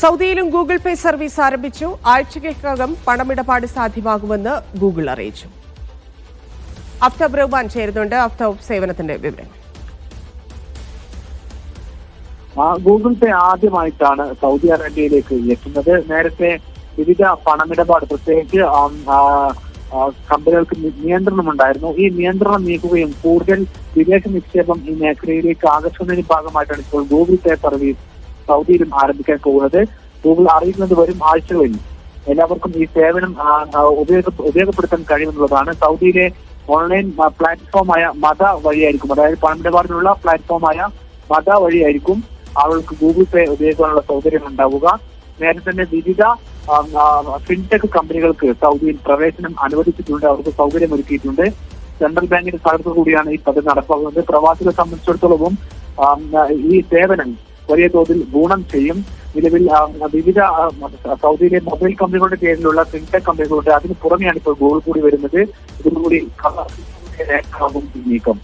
സൗദിയിലും Google Pay service ആരംഭിച്ചു. ആഴ്ചകൾക്കകം പണമിടപാട് സാധ്യമാകുമെന്ന് Google അറിയിച്ചു. അഫ്താബ് റഹ്മാൻ ചേരുന്നുണ്ട്. അഫ്താബ് സേവനത്തിന്റെ വിവരങ്ങൾ. ഗൂഗിൾ പേ ആദ്യമായിട്ടാണ് സൗദി അറേബ്യയിലേക്ക് എത്തുന്നത്. നേരത്തെ വിവിധ പണമിടപാട് പ്രത്യേകിച്ച് കമ്പനികൾക്ക് നിയന്ത്രണം നിയന്ത്രണമുണ്ടായിരുന്നു ഈ നിയന്ത്രണം നീക്കുകയും കൂടുതൽ വിദേശ നിക്ഷേപം ഈ മേഖലയിലേക്ക് ആകർഷിക്കുന്നതിന് ഭാഗമായിട്ടാണ് ഇപ്പോൾ ഗൂഗിൾ പേ സർവീസ് സൗദിയിലും ആരംഭിക്കാൻ പോകുന്നത് ഗൂഗിൾ അറിയുന്നത് വരും ആഴ്ചകളിൽ. എല്ലാവർക്കും ഈ സേവനം ഉപയോഗപ്പെടുത്താൻ കഴിയുമെന്നുള്ളതാണ് സൗദിയിലെ ഓൺലൈൻ പ്ലാറ്റ്ഫോമായ മത വഴിയായിരിക്കും. അതായത് പണമിടപാടിനുള്ള പ്ലാറ്റ്ഫോമായ മത വഴിയായിരിക്കും ആളുകൾക്ക് ഗൂഗിൾ പേ ഉപയോഗിക്കാനുള്ള സൗകര്യം ഉണ്ടാവുക. നേരത്തെ തന്നെ വിവിധ ഫിൻടെക് കമ്പനികൾക്ക് സൗദിയിൽ പ്രവേശനം അനുവദിച്ചിട്ടുണ്ട്. അവർക്ക് സൗകര്യം ഒരുക്കിയിട്ടുണ്ട് സെൻട്രൽ ബാങ്കിന്റെ സ്ഥലത്തു കൂടിയാണ് ഈ പദ്ധതി നടപ്പാക്കുന്നത്. പ്രവാസികളെ സംബന്ധിച്ചിടത്തോളവും ഈ സേവനം വലിയ തോതിൽ ഗുണം ചെയ്യും. നിലവിൽ വിവിധ സൗദിയിലെ മൊബൈൽ കമ്പനികളുടെ പേരിലുള്ള ഫിൻടെക് കമ്പനികളുണ്ട് അതിന് പുറമെയാണ് ഇപ്പോൾ ഗൂഗിൾ കൂടി വരുന്നത്. ഇതിനുകൂടി കൂടി ഈ നീക്കം.